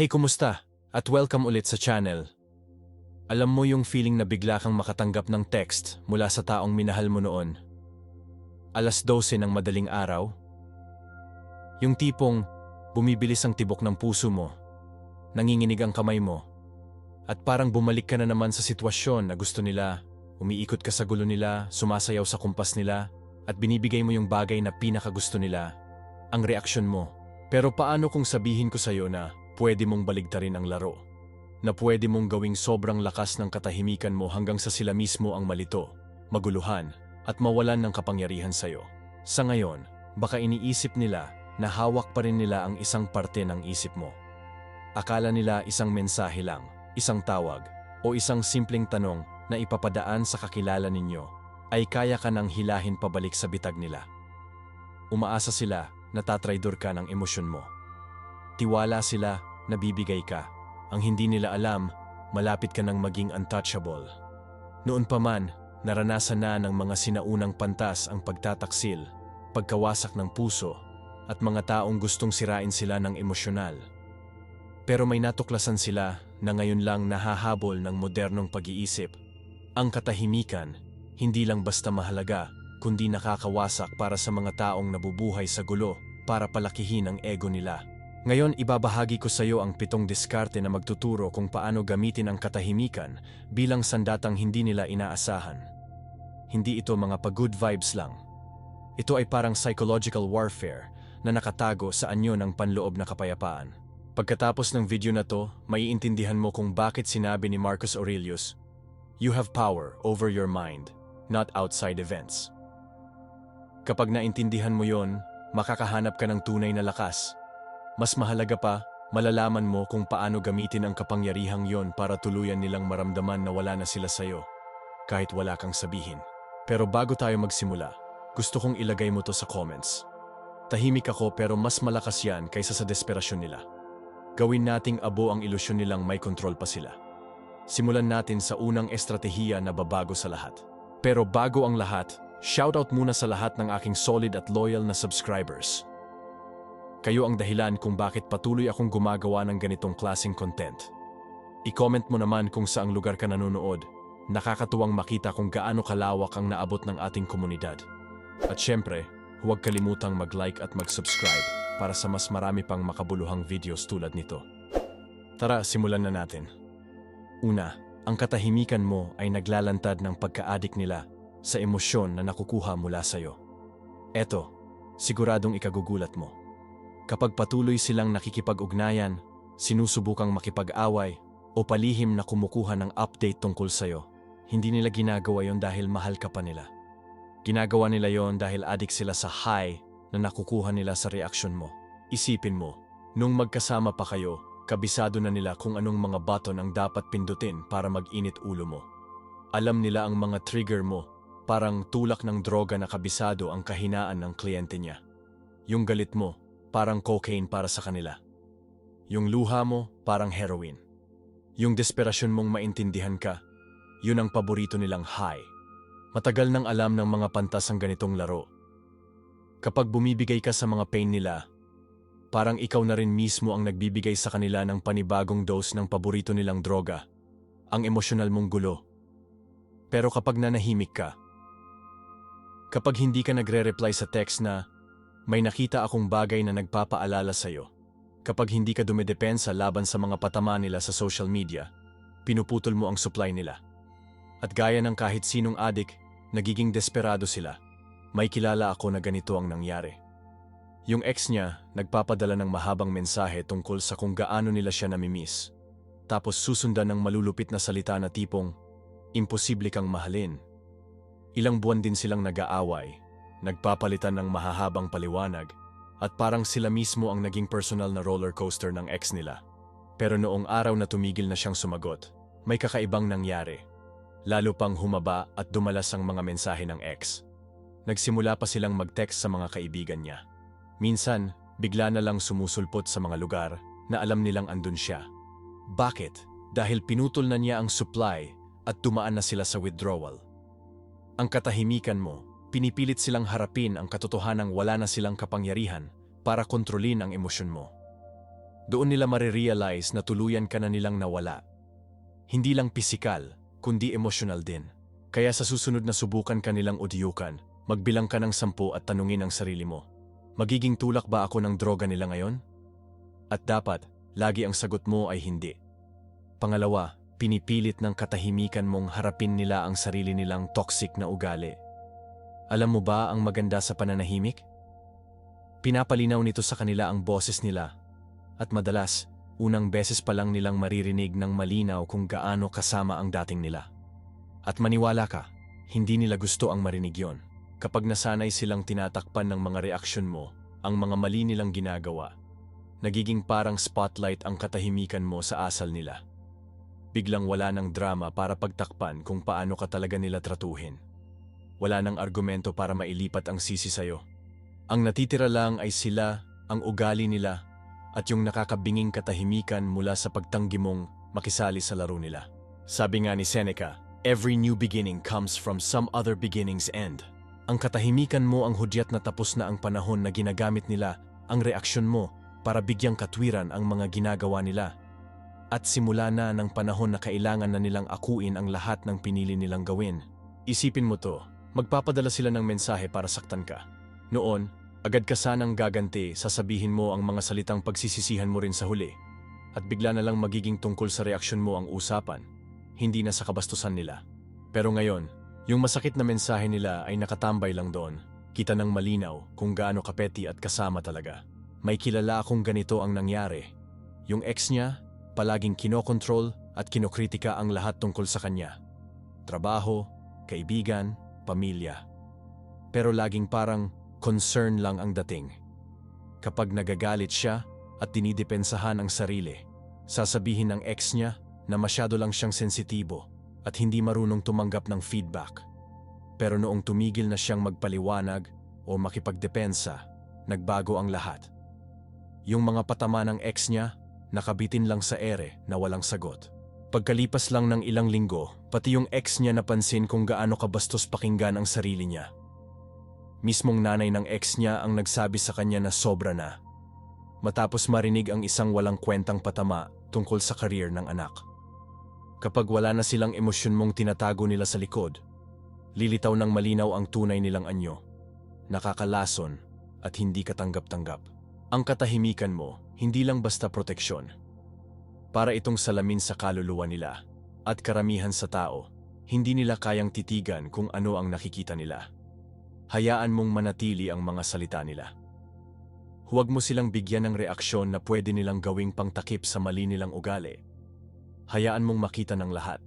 Hey, kumusta? At welcome ulit sa channel. Alam mo yung feeling na bigla kang makatanggap ng text mula sa taong minahal mo noon. Alas 12 ng madaling araw. Yung tipong bumibilis ang tibok ng puso mo, nanginginig ang kamay mo, at parang bumalik ka na naman sa sitwasyon na gusto nila, umiikot ka sa gulo nila, sumasayaw sa kumpas nila, at binibigay mo yung bagay na pinakagusto nila, ang reaksyon mo. Pero paano kung sabihin ko sa'yo na pwede mong baligtarin ang laro? Na pwede mong gawing sobrang lakas ng katahimikan mo hanggang sa sila mismo ang malito, maguluhan, at mawalan ng kapangyarihan sa'yo. Sa ngayon, baka iniisip nila na hawak pa rin nila ang isang parte ng isip mo. Akala nila isang mensahe lang, isang tawag, o isang simpleng tanong na ipapadaan sa kakilala ninyo ay kaya ka nang hilahin pabalik sa bitag nila. Umaasa sila na tatraydor ka ng emosyon mo. Tiwala sila na bibigay ka. Ang hindi nila alam, malapit ka nang maging untouchable. Noon pa man, naranasan na ng mga sinaunang pantas ang pagtataksil, pagkawasak ng puso, at mga taong gustong sirain sila ng emosyonal. Pero may natuklasan sila na ngayon lang nahahabol ng modernong pag-iisip. Ang katahimikan, hindi lang basta mahalaga, kundi nakakawasak para sa mga taong nabubuhay sa gulo para palakihin ang ego nila. Ngayon ibabahagi ko sa iyo ang pitong diskarte na magtuturo kung paano gamitin ang katahimikan bilang sandatang hindi nila inaasahan. Hindi ito mga pag-good vibes lang. Ito ay parang psychological warfare na nakatago sa anyo ng panloob na kapayapaan. Pagkatapos ng video na to, maiintindihan mo kung bakit sinabi ni Marcus Aurelius, You have power over your mind, not outside events. Kapag naintindihan mo yon, makakahanap ka ng tunay na lakas. Mas mahalaga pa, malalaman mo kung paano gamitin ang kapangyarihang yon para tuluyan nilang maramdaman na wala na sila sa'yo, kahit wala kang sabihin. Pero bago tayo magsimula, gusto kong ilagay mo to sa comments. Tahimik ako pero mas malakas yan kaysa sa desperasyon nila. Gawin nating abo ang ilusyon nilang may kontrol pa sila. Simulan natin sa unang estratehiya na babago sa lahat. Pero bago ang lahat, shoutout muna sa lahat ng aking solid at loyal na subscribers. Kayo ang dahilan kung bakit patuloy akong gumagawa ng ganitong klaseng content. I-comment mo naman kung saang lugar ka nanonood. Nakakatuwang makita kung gaano kalawak ang naabot ng ating komunidad. At syempre, huwag kalimutang mag-like at mag-subscribe para sa mas marami pang makabuluhang videos tulad nito. Tara, simulan na natin. Una, ang katahimikan mo ay naglalantad ng pagka-addict nila sa emosyon na nakukuha mula sa'yo. Eto, siguradong ikagugulat mo. Kapag patuloy silang nakikipag-ugnayan, sinusubukang makipag-away, o palihim na kumukuha ng update tungkol sa'yo, hindi nila ginagawa yon dahil mahal ka pa nila. Ginagawa nila yon dahil adik sila sa high na nakukuha nila sa reaksyon mo. Isipin mo, nung magkasama pa kayo, kabisado na nila kung anong mga button ang dapat pindutin para mag-init ulo mo. Alam nila ang mga trigger mo, parang tulak ng droga na kabisado ang kahinaan ng kliyente niya. Yung galit mo, parang cocaine para sa kanila. Yung luha mo, parang heroin. Yung desperasyon mong maintindihan ka, yun ang paborito nilang high. Matagal nang alam ng mga pantas ang ganitong laro. Kapag bumibigay ka sa mga pain nila, parang ikaw na rin mismo ang nagbibigay sa kanila ng panibagong dose ng paborito nilang droga, ang emosyonal mong gulo. Pero kapag nanahimik ka, kapag hindi ka nagre-reply sa text na, may nakita akong bagay na nagpapaalala sa'yo. Kapag hindi ka dumedepensa laban sa mga patama nila sa social media, pinuputol mo ang supply nila. At gaya ng kahit sinong adik, nagiging desperado sila. May kilala ako na ganito ang nangyari. Yung ex niya, nagpapadala ng mahabang mensahe tungkol sa kung gaano nila siya namimiss. Tapos susundan ng malulupit na salita na tipong, imposible kang mahalin. Ilang buwan din silang nag-aaway nagpapalitan ng mahahabang paliwanag, at parang sila mismo ang naging personal na roller coaster ng ex nila. Pero noong araw na tumigil na siyang sumagot, may kakaibang nangyari. Lalo pang humaba at dumalas ang mga mensahe ng ex. Nagsimula pa silang mag-text sa mga kaibigan niya. Minsan, bigla na lang sumusulpot sa mga lugar na alam nilang andun siya. Bakit? Dahil pinutol na niya ang supply at tumaan na sila sa withdrawal. Ang katahimikan mo pinipilit silang harapin ang katotohanang wala na silang kapangyarihan para kontrolin ang emosyon mo. Doon nila marirealize na tuluyan ka na nilang nawala. Hindi lang pisikal, kundi emosyonal din. Kaya sa susunod na subukan ka nilang udyukan, magbilang ka ng sampu at tanungin ang sarili mo, magiging tulak ba ako ng droga nila ngayon? At dapat, lagi ang sagot mo ay hindi. Pangalawa, pinipilit ng katahimikan mong harapin nila ang sarili nilang toxic na ugali. Alam mo ba ang maganda sa pananahimik? Pinapalinaw nito sa kanila ang boses nila at madalas, unang beses pa lang nilang maririnig ng malinaw kung gaano kasama ang dating nila. At maniwala ka, hindi nila gusto ang marinig yon. Kapag nasanay silang tinatakpan ng mga reaksyon mo, ang mga mali nilang ginagawa, nagiging parang spotlight ang katahimikan mo sa asal nila. Biglang wala ng drama para pagtakpan kung paano ka talaga nila tratuhin. Wala ng argumento para mailipat ang sisi sa'yo. Ang natitira lang ay sila, ang ugali nila, at yung nakakabinging katahimikan mula sa pagtanggi mong makisali sa laro nila. Sabi nga ni Seneca, Every new beginning comes from some other beginning's end. Ang katahimikan mo ang hudyat na tapos na ang panahon na ginagamit nila ang reaksyon mo para bigyang katwiran ang mga ginagawa nila. At simula na ng panahon na kailangan na nilang akuin ang lahat ng pinili nilang gawin. Isipin mo to, magpapadala sila ng mensahe para saktan ka. Noon, agad ka sanang gaganti, sasabihin mo ang mga salitang pagsisisihan mo rin sa huli. At bigla na lang magiging tungkol sa reaksyon mo ang usapan, hindi na sa kabastusan nila. Pero ngayon, yung masakit na mensahe nila ay nakatambay lang doon. Kita ng malinaw kung gaano kapeti at kasama talaga. May kilala akong ganito ang nangyari. Yung ex niya, palaging kinokontrol at kinokritika ang lahat tungkol sa kanya. Trabaho, kaibigan, pamilya. Pero laging parang concern lang ang dating. Kapag nagagalit siya at dinidepensahan ang sarili, sasabihin ng ex niya na masyado lang siyang sensitibo at hindi marunong tumanggap ng feedback. Pero noong tumigil na siyang magpaliwanag o makipagdepensa, nagbago ang lahat. Yung mga patama ng ex niya, nakabitin lang sa ere na walang sagot. Pagkalipas lang ng ilang linggo, pati yung ex niya napansin kung gaano kabastos pakinggan ang sarili niya. Mismong nanay ng ex niya ang nagsabi sa kanya na sobra na. Matapos marinig ang isang walang kwentang patama tungkol sa karir ng anak. Kapag wala na silang emosyon mong tinatago nila sa likod, lilitaw ng malinaw ang tunay nilang anyo. Nakakalason at hindi katanggap-tanggap. Ang katahimikan mo, hindi lang basta proteksyon. Para itong salamin sa kaluluwa nila at karamihan sa tao, hindi nila kayang titigan kung ano ang nakikita nila. Hayaan mong manatili ang mga salita nila. Huwag mo silang bigyan ng reaksyon na pwede nilang gawing pangtakip sa mali nilang ugali Hayaan mong makita ng lahat,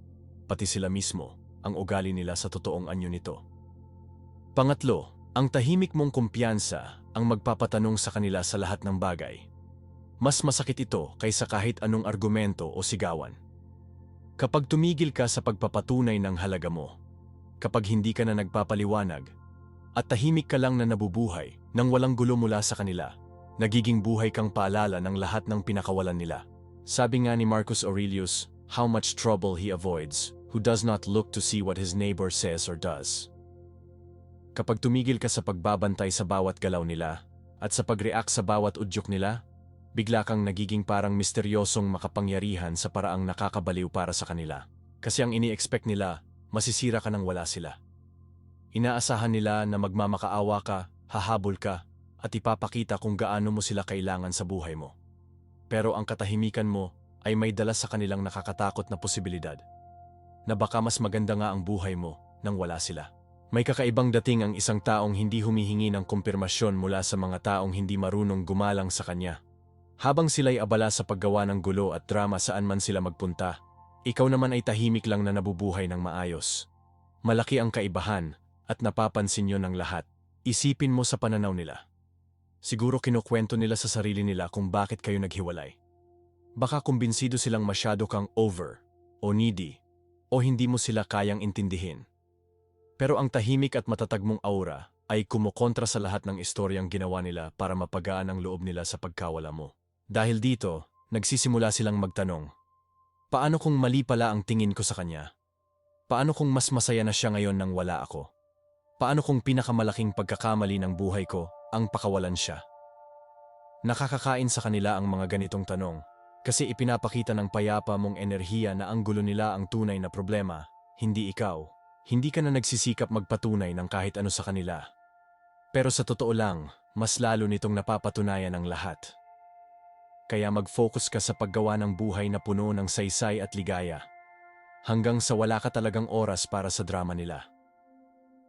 pati sila mismo, ang ugali nila sa totoong anyo nito. Pangatlo, ang tahimik mong kumpiyansa ang magpapatanong sa kanila sa lahat ng bagay. Mas masakit ito kaysa kahit anong argumento o sigawan. Kapag tumigil ka sa pagpapatunay ng halaga mo, kapag hindi ka na nagpapaliwanag, at tahimik ka lang na nabubuhay nang walang gulo mula sa kanila, nagiging buhay kang paalala ng lahat ng pinakawalan nila. Sabi nga ni Marcus Aurelius, how much trouble he avoids, who does not look to see what his neighbor says or does. Kapag tumigil ka sa pagbabantay sa bawat galaw nila at sa pag-react sa bawat udyok nila, bigla kang nagiging parang misteryosong makapangyarihan sa paraang nakakabaliw para sa kanila. Kasi ang ini-expect nila, masisira ka nang wala sila. Inaasahan nila na magmamakaawa ka, hahabol ka, at ipapakita kung gaano mo sila kailangan sa buhay mo. Pero ang katahimikan mo ay may dala sa kanilang nakakatakot na posibilidad na baka mas maganda nga ang buhay mo nang wala sila. May kakaibang dating ang isang taong hindi humihingi ng kumpirmasyon mula sa mga taong hindi marunong gumalang sa kanya. Habang sila'y abala sa paggawa ng gulo at drama saan man sila magpunta, ikaw naman ay tahimik lang na nabubuhay ng maayos. Malaki ang kaibahan at napapansin yon ng lahat. Isipin mo sa pananaw nila. Siguro kinukwento nila sa sarili nila kung bakit kayo naghiwalay. Baka kumbinsido silang masyado kang over o needy o hindi mo sila kayang intindihin. Pero ang tahimik at matatag mong aura ay kumukontra sa lahat ng istoryang ginawa nila para mapagaan ang loob nila sa pagkawala mo. Dahil dito, nagsisimula silang magtanong, Paano kung mali pala ang tingin ko sa kanya? Paano kung mas masaya na siya ngayon nang wala ako? Paano kung pinakamalaking pagkakamali ng buhay ko ang pakawalan siya? Nakakakain sa kanila ang mga ganitong tanong kasi ipinapakita ng payapa mong enerhiya na ang gulo nila ang tunay na problema, hindi ikaw. Hindi ka na nagsisikap magpatunay ng kahit ano sa kanila. Pero sa totoo lang, mas lalo nitong napapatunayan ang lahat. Kaya mag-focus ka sa paggawa ng buhay na puno ng saysay at ligaya. Hanggang sa wala ka talagang oras para sa drama nila.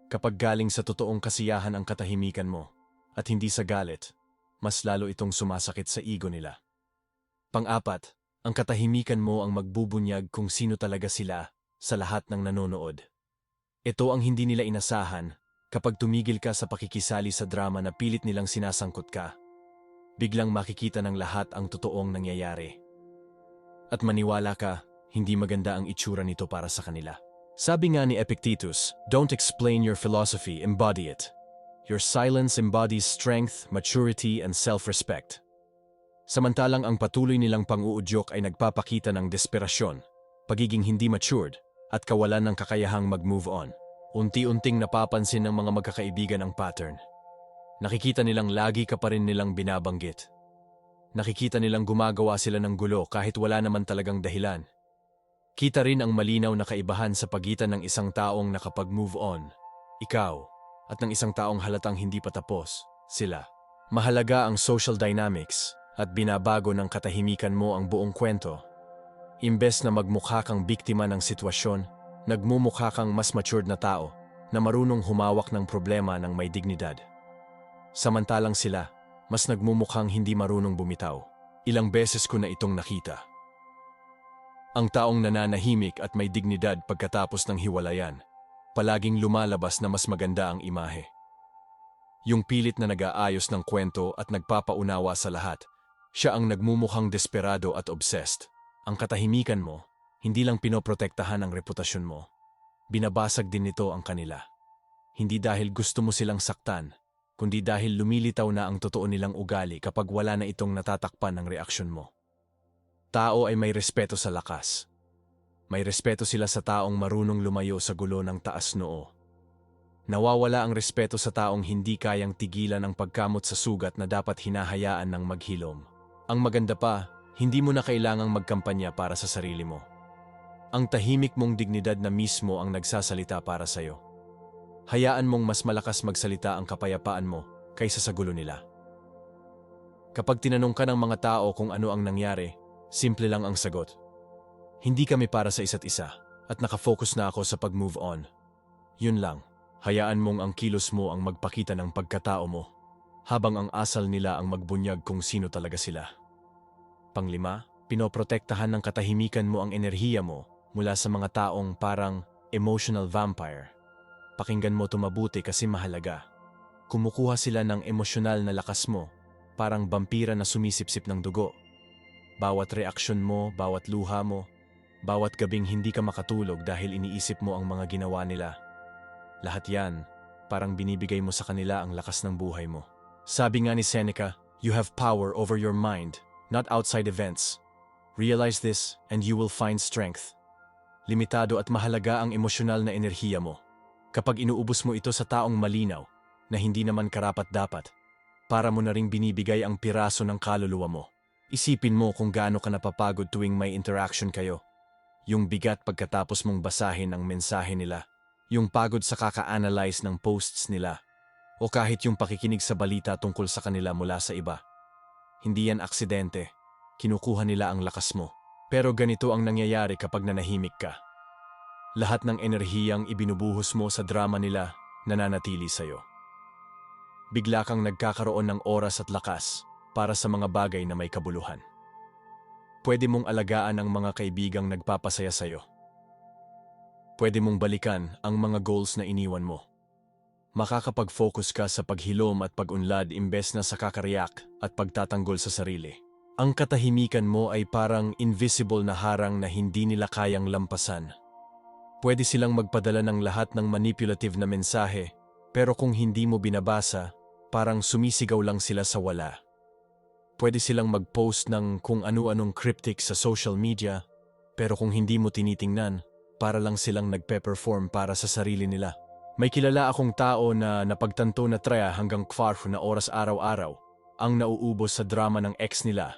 Kapag galing sa totoong kasiyahan ang katahimikan mo, at hindi sa galit, mas lalo itong sumasakit sa ego nila. Pang-apat, ang katahimikan mo ang magbubunyag kung sino talaga sila sa lahat ng nanonood. Ito ang hindi nila inasahan kapag tumigil ka sa pakikisali sa drama na pilit nilang sinasangkot ka. Biglang makikita ng lahat ang totoong nangyayari. At maniwala ka, hindi maganda ang itsura nito para sa kanila. Sabi nga ni Epictetus, don't explain your philosophy, embody it. Your silence embodies strength, maturity, and self-respect. Samantalang ang patuloy nilang pang-uudyok ay nagpapakita ng desperasyon, pagiging hindi matured, at kawalan ng kakayahang mag-move on. Unti-unting napapansin ng mga magkakaibigan ang pattern. Nakikita nilang lagi ka pa rin nilang binabanggit. Nakikita nilang gumagawa sila ng gulo kahit wala naman talagang dahilan. Kita rin ang malinaw na kaibahan sa pagitan ng isang taong nakapag-move on, ikaw, at ng isang taong halatang hindi pa tapos, sila. Mahalaga ang social dynamics at binabago ng katahimikan mo ang buong kwento Imbes na magmukha kang biktima ng sitwasyon, nagmumukha kang mas matured na tao na marunong humawak ng problema ng may dignidad. Samantalang sila, mas nagmumukhang hindi marunong bumitaw. Ilang beses ko na itong nakita. Ang taong nananahimik at may dignidad pagkatapos ng hiwalayan, palaging lumalabas na mas maganda ang imahe. Yung pilit na nag-aayos ng kwento at nagpapaunawa sa lahat, siya ang nagmumukhang desperado at obsessed. Ang katahimikan mo, hindi lang pinoprotektahan ang reputasyon mo, binabasag din nito ang kanila. Hindi dahil gusto mo silang saktan, kundi dahil lumilitaw na ang totoo nilang ugali kapag wala na itong natatakpan ng reaksyon mo. Tao ay may respeto sa lakas. May respeto sila sa taong marunong lumayo sa gulo ng taas noo. Nawawala ang respeto sa taong hindi kayang tigilan ang pagkamot sa sugat na dapat hinahayaan ng maghilom. Ang maganda pa, hindi mo na kailangang magkampanya para sa sarili mo. Ang tahimik mong dignidad na mismo ang nagsasalita para sa'yo. Hayaan mong mas malakas magsalita ang kapayapaan mo kaysa sa gulo nila. Kapag tinanong ka ng mga tao kung ano ang nangyari, simple lang ang sagot. Hindi kami para sa isa't isa at nakafocus na ako sa pag-move on. Yun lang, hayaan mong ang kilos mo ang magpakita ng pagkatao mo habang ang asal nila ang magbunyag kung sino talaga sila. Panglima, pinoprotektahan ng katahimikan mo ang enerhiya mo mula sa mga taong parang emotional vampire. Pakinggan mo tumabuti kasi mahalaga. Kumukuha sila ng emosyonal na lakas mo, parang vampira na sumisipsip ng dugo. Bawat reaksyon mo, bawat luha mo, bawat gabing hindi ka makatulog dahil iniisip mo ang mga ginawa nila. Lahat yan, parang binibigay mo sa kanila ang lakas ng buhay mo. Sabi nga ni Seneca, you have power over your mind not outside events. Realize this and you will find strength. Limitado at mahalaga ang emosyonal na enerhiya mo. Kapag inuubos mo ito sa taong malinaw, na hindi naman karapat-dapat, para mo na ring binibigay ang piraso ng kaluluwa mo. Isipin mo kung gaano ka napapagod tuwing may interaction kayo. Yung bigat pagkatapos mong basahin ang mensahe nila. Yung pagod sa kaka-analyze ng posts nila. O kahit yung pakikinig sa balita tungkol sa kanila mula sa iba. Hindi yan aksidente. Kinukuha nila ang lakas mo. Pero ganito ang nangyayari kapag nanahimik ka. Lahat ng enerhiyang ibinubuhos mo sa drama nila nananatili sa'yo. Bigla kang nagkakaroon ng oras at lakas para sa mga bagay na may kabuluhan. Pwede mong alagaan ang mga kaibigang nagpapasaya sa'yo. Pwede mong balikan ang mga goals na iniwan mo makakapag-focus ka sa paghilom at pag-unlad imbes na sa kakariyak at pagtatanggol sa sarili. Ang katahimikan mo ay parang invisible na harang na hindi nila kayang lampasan. Pwede silang magpadala ng lahat ng manipulative na mensahe, pero kung hindi mo binabasa, parang sumisigaw lang sila sa wala. Pwede silang mag-post ng kung ano-anong cryptic sa social media, pero kung hindi mo tinitingnan, para lang silang nagpe-perform para sa sarili nila. May kilala akong tao na napagtanto na treya hanggang kwarf na oras araw-araw ang nauubos sa drama ng ex nila.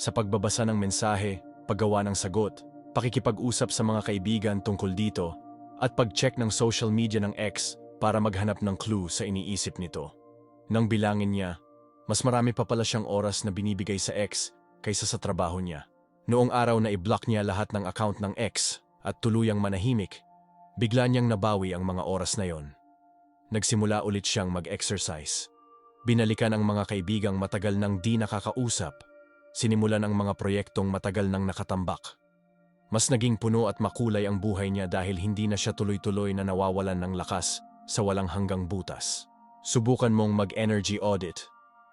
Sa pagbabasa ng mensahe, paggawa ng sagot, pakikipag-usap sa mga kaibigan tungkol dito, at pag-check ng social media ng ex para maghanap ng clue sa iniisip nito. Nang bilangin niya, mas marami pa pala siyang oras na binibigay sa ex kaysa sa trabaho niya. Noong araw na i-block niya lahat ng account ng ex at tuluyang manahimik, bigla niyang nabawi ang mga oras na yon. Nagsimula ulit siyang mag-exercise. Binalikan ang mga kaibigang matagal nang di nakakausap. Sinimulan ang mga proyektong matagal nang nakatambak. Mas naging puno at makulay ang buhay niya dahil hindi na siya tuloy-tuloy na nawawalan ng lakas sa walang hanggang butas. Subukan mong mag-energy audit.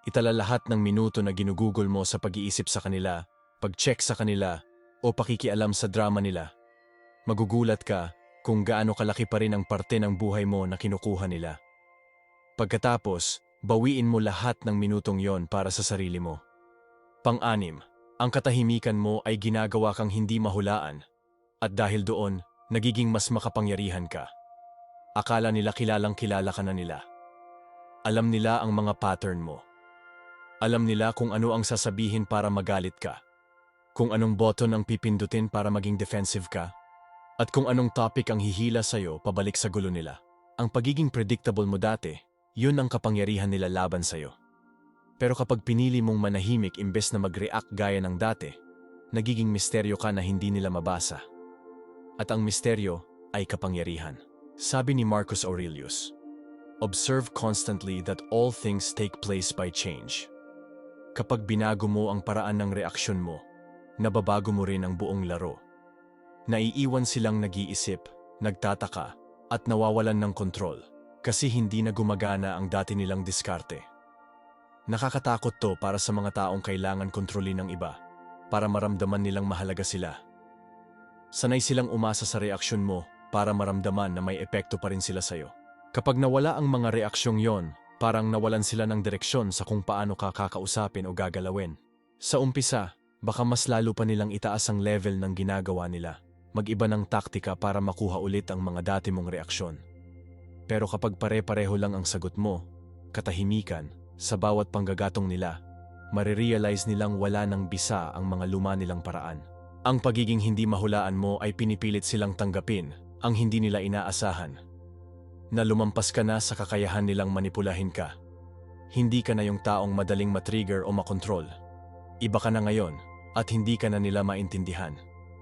Itala lahat ng minuto na ginugugol mo sa pag-iisip sa kanila, pag-check sa kanila, o pakikialam sa drama nila. Magugulat ka kung gaano kalaki pa rin ang parte ng buhay mo na kinukuha nila. Pagkatapos, bawiin mo lahat ng minutong yon para sa sarili mo. Pang-anim, ang katahimikan mo ay ginagawa kang hindi mahulaan at dahil doon, nagiging mas makapangyarihan ka. Akala nila kilalang kilala ka na nila. Alam nila ang mga pattern mo. Alam nila kung ano ang sasabihin para magalit ka. Kung anong button ang pipindutin para maging defensive ka. At kung anong topic ang hihila sa'yo pabalik sa gulo nila. Ang pagiging predictable mo dati, yun ang kapangyarihan nila laban sa'yo. Pero kapag pinili mong manahimik imbes na mag-react gaya ng dati, nagiging misteryo ka na hindi nila mabasa. At ang misteryo ay kapangyarihan. Sabi ni Marcus Aurelius, Observe constantly that all things take place by change. Kapag binago mo ang paraan ng reaksyon mo, nababago mo rin ang buong laro. Naiiwan silang nag-iisip, nagtataka, at nawawalan ng kontrol kasi hindi na gumagana ang dati nilang diskarte. Nakakatakot to para sa mga taong kailangan kontrolin ng iba, para maramdaman nilang mahalaga sila. Sanay silang umasa sa reaksyon mo para maramdaman na may epekto pa rin sila sa'yo. Kapag nawala ang mga reaksyong yon, parang nawalan sila ng direksyon sa kung paano ka kakausapin o gagalawin. Sa umpisa, baka mas lalo pa nilang itaas ang level ng ginagawa nila. Mag-iba ng taktika para makuha ulit ang mga dati mong reaksyon. Pero kapag pare-pareho lang ang sagot mo, katahimikan, sa bawat panggagatong nila, marirealize nilang wala ng bisa ang mga luma nilang paraan. Ang pagiging hindi mahulaan mo ay pinipilit silang tanggapin ang hindi nila inaasahan. Na lumampas ka na sa kakayahan nilang manipulahin ka. Hindi ka na yung taong madaling matrigger o makontrol. Iba ka na ngayon at hindi ka na nila maintindihan.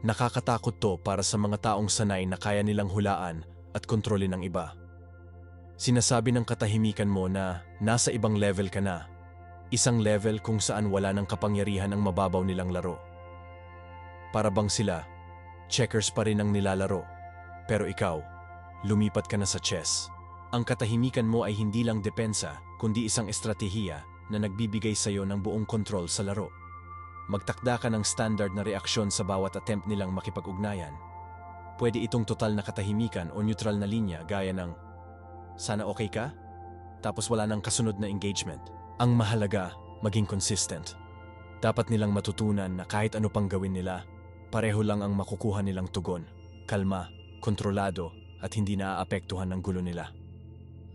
Nakakatakot to para sa mga taong sanay na kaya nilang hulaan at kontrolin ang iba. Sinasabi ng katahimikan mo na nasa ibang level ka na. Isang level kung saan wala ng kapangyarihan ang mababaw nilang laro. Para bang sila, checkers pa rin ang nilalaro. Pero ikaw, lumipat ka na sa chess. Ang katahimikan mo ay hindi lang depensa, kundi isang estratehiya na nagbibigay sa iyo ng buong kontrol sa laro. Magtakda ka ng standard na reaksyon sa bawat attempt nilang makipag-ugnayan. Pwede itong total na katahimikan o neutral na linya gaya ng sana okay ka? Tapos wala nang kasunod na engagement. Ang mahalaga, maging consistent. Dapat nilang matutunan na kahit ano pang gawin nila, pareho lang ang makukuha nilang tugon. Kalma, kontrolado, at hindi naaapektuhan ng gulo nila.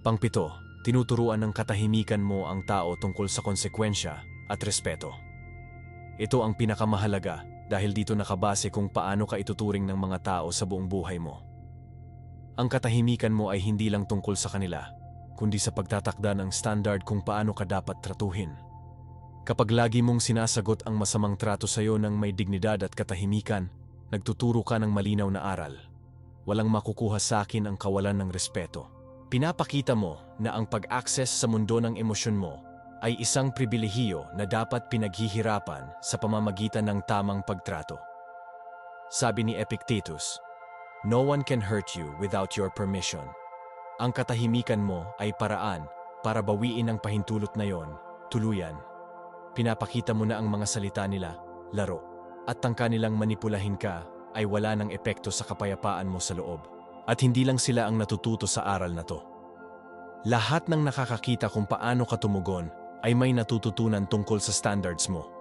Pangpito, tinuturuan ng katahimikan mo ang tao tungkol sa konsekwensya at respeto. Ito ang pinakamahalaga dahil dito nakabase kung paano ka ituturing ng mga tao sa buong buhay mo. Ang katahimikan mo ay hindi lang tungkol sa kanila, kundi sa pagtatakda ng standard kung paano ka dapat tratuhin. Kapag lagi mong sinasagot ang masamang trato sa iyo ng may dignidad at katahimikan, nagtuturo ka ng malinaw na aral. Walang makukuha sa akin ang kawalan ng respeto. Pinapakita mo na ang pag-access sa mundo ng emosyon mo ay isang pribilehiyo na dapat pinaghihirapan sa pamamagitan ng tamang pagtrato. Sabi ni Epictetus, No one can hurt you without your permission. Ang katahimikan mo ay paraan para bawiin ang pahintulot na yon, tuluyan. Pinapakita mo na ang mga salita nila, laro, at tangka nilang manipulahin ka ay wala ng epekto sa kapayapaan mo sa loob. At hindi lang sila ang natututo sa aral na to. Lahat ng nakakakita kung paano ka tumugon ay may natututunan tungkol sa standards mo.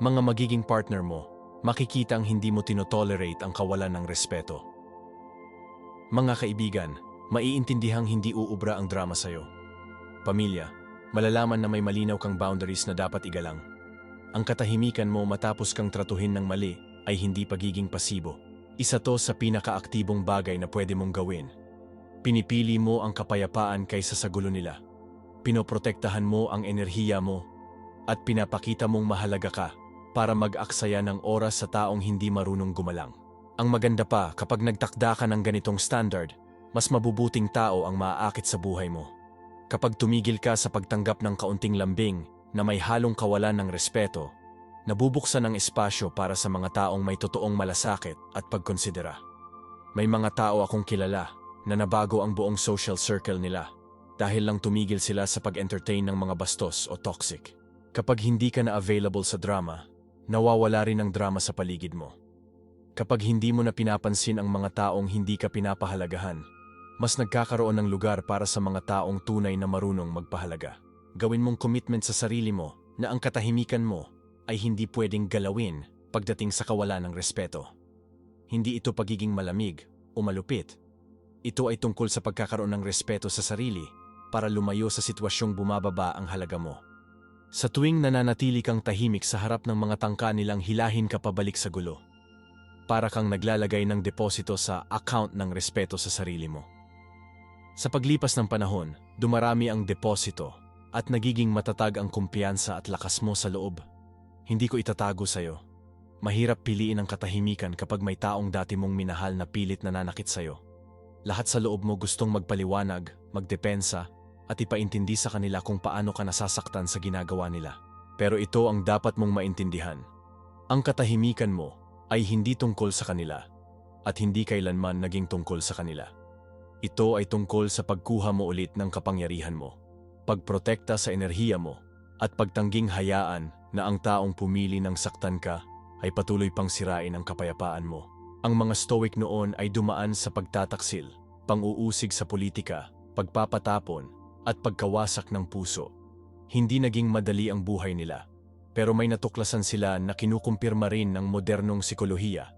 Mga magiging partner mo, makikita ang hindi mo tinotolerate ang kawalan ng respeto. Mga kaibigan, maiintindihang hindi uubra ang drama sa'yo. Pamilya, malalaman na may malinaw kang boundaries na dapat igalang. Ang katahimikan mo matapos kang tratuhin ng mali ay hindi pagiging pasibo. Isa to sa pinakaaktibong bagay na pwede mong gawin. Pinipili mo ang kapayapaan kaysa sa gulo nila. Pinoprotektahan mo ang enerhiya mo at pinapakita mong mahalaga ka para mag-aksaya ng oras sa taong hindi marunong gumalang. Ang maganda pa kapag nagtakda ka ng ganitong standard, mas mabubuting tao ang maaakit sa buhay mo. Kapag tumigil ka sa pagtanggap ng kaunting lambing na may halong kawalan ng respeto, nabubuksan ang espasyo para sa mga taong may totoong malasakit at pagkonsidera. May mga tao akong kilala na nabago ang buong social circle nila dahil lang tumigil sila sa pag-entertain ng mga bastos o toxic. Kapag hindi ka na available sa drama, nawawala rin ang drama sa paligid mo. Kapag hindi mo na pinapansin ang mga taong hindi ka pinapahalagahan, mas nagkakaroon ng lugar para sa mga taong tunay na marunong magpahalaga. Gawin mong commitment sa sarili mo na ang katahimikan mo ay hindi pwedeng galawin pagdating sa kawalan ng respeto. Hindi ito pagiging malamig o malupit. Ito ay tungkol sa pagkakaroon ng respeto sa sarili para lumayo sa sitwasyong bumababa ang halaga mo. Sa tuwing nananatili kang tahimik sa harap ng mga tangka nilang hilahin ka pabalik sa gulo, para kang naglalagay ng deposito sa account ng respeto sa sarili mo. Sa paglipas ng panahon, dumarami ang deposito at nagiging matatag ang kumpiyansa at lakas mo sa loob. Hindi ko itatago sa'yo. Mahirap piliin ang katahimikan kapag may taong dati mong minahal na pilit nananakit sa'yo. Lahat sa loob mo gustong magpaliwanag, magdepensa, at ipaintindi sa kanila kung paano ka nasasaktan sa ginagawa nila. Pero ito ang dapat mong maintindihan. Ang katahimikan mo ay hindi tungkol sa kanila at hindi kailanman naging tungkol sa kanila. Ito ay tungkol sa pagkuha mo ulit ng kapangyarihan mo, pagprotekta sa enerhiya mo, at pagtangging hayaan na ang taong pumili ng saktan ka ay patuloy pang sirain ang kapayapaan mo. Ang mga stoic noon ay dumaan sa pagtataksil, pang-uusig sa politika, pagpapatapon, at pagkawasak ng puso. Hindi naging madali ang buhay nila, pero may natuklasan sila na kinukumpirma rin ng modernong sikolohiya.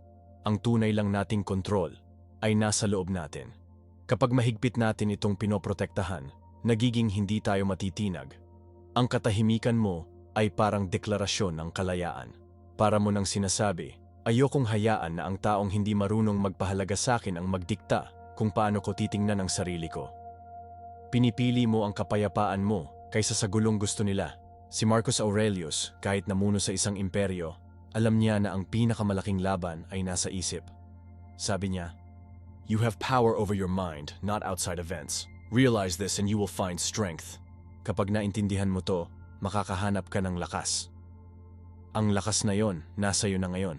Ang tunay lang nating kontrol ay nasa loob natin. Kapag mahigpit natin itong pinoprotektahan, nagiging hindi tayo matitinag. Ang katahimikan mo ay parang deklarasyon ng kalayaan. Para mo nang sinasabi, ayokong hayaan na ang taong hindi marunong magpahalaga sa akin ang magdikta kung paano ko titingnan ang sarili ko. Pinipili mo ang kapayapaan mo kaysa sa gulong gusto nila. Si Marcus Aurelius, kahit namuno sa isang imperyo, alam niya na ang pinakamalaking laban ay nasa isip. Sabi niya, You have power over your mind, not outside events. Realize this and you will find strength. Kapag naintindihan mo to, makakahanap ka ng lakas. Ang lakas na yon, nasa iyo na ngayon.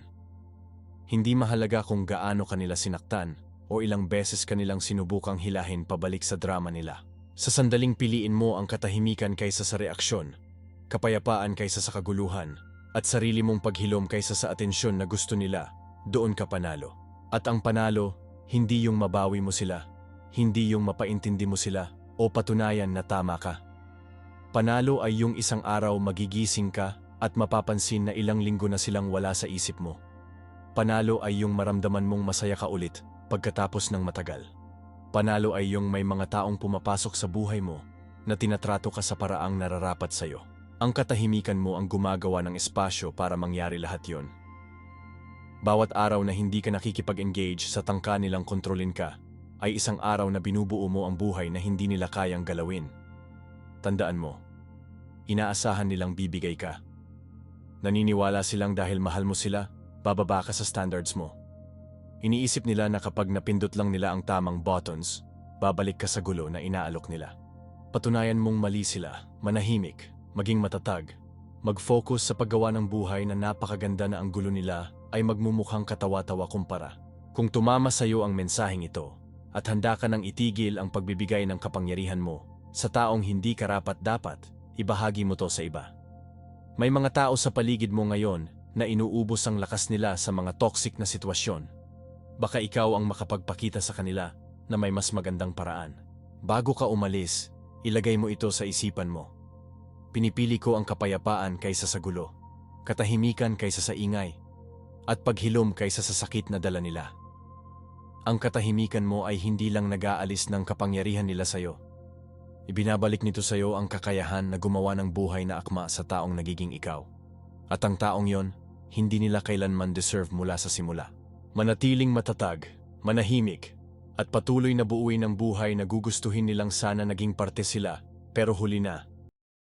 Hindi mahalaga kung gaano kanila sinaktan o ilang beses kanilang sinubukang hilahin pabalik sa drama nila. Sa sandaling piliin mo ang katahimikan kaysa sa reaksyon, kapayapaan kaysa sa kaguluhan, at sarili mong paghilom kaysa sa atensyon na gusto nila, doon ka panalo. At ang panalo, hindi yung mabawi mo sila, hindi yung mapaintindi mo sila, o patunayan na tama ka. Panalo ay yung isang araw magigising ka at mapapansin na ilang linggo na silang wala sa isip mo. Panalo ay yung maramdaman mong masaya ka ulit pagkatapos ng matagal. Panalo ay yung may mga taong pumapasok sa buhay mo na tinatrato ka sa paraang nararapat sa'yo. Ang katahimikan mo ang gumagawa ng espasyo para mangyari lahat yon. Bawat araw na hindi ka nakikipag-engage sa tangka nilang kontrolin ka, ay isang araw na binubuo mo ang buhay na hindi nila kayang galawin. Tandaan mo, inaasahan nilang bibigay ka. Naniniwala silang dahil mahal mo sila, bababa ka sa standards mo. Iniisip nila na kapag napindot lang nila ang tamang buttons, babalik ka sa gulo na inaalok nila. Patunayan mong mali sila, manahimik, maging matatag, mag-focus sa paggawa ng buhay na napakaganda na ang gulo nila ay magmumukhang katawa-tawa kumpara. Kung tumama sa iyo ang mensaheng ito, at handa ka nang itigil ang pagbibigay ng kapangyarihan mo sa taong hindi karapat-dapat, ibahagi mo to sa iba. May mga tao sa paligid mo ngayon na inuubos ang lakas nila sa mga toxic na sitwasyon. Baka ikaw ang makapagpakita sa kanila na may mas magandang paraan. Bago ka umalis, ilagay mo ito sa isipan mo. Pinipili ko ang kapayapaan kaysa sa gulo, katahimikan kaysa sa ingay, at paghilom kaysa sa sakit na dala nila. Ang katahimikan mo ay hindi lang nag-aalis ng kapangyarihan nila sa'yo. Ibinabalik nito sa iyo ang kakayahan na gumawa ng buhay na akma sa taong nagiging ikaw. At ang taong yon, hindi nila kailanman deserve mula sa simula. Manatiling matatag, manahimik, at patuloy na buuin ng buhay na gugustuhin nilang sana naging parte sila, pero huli na,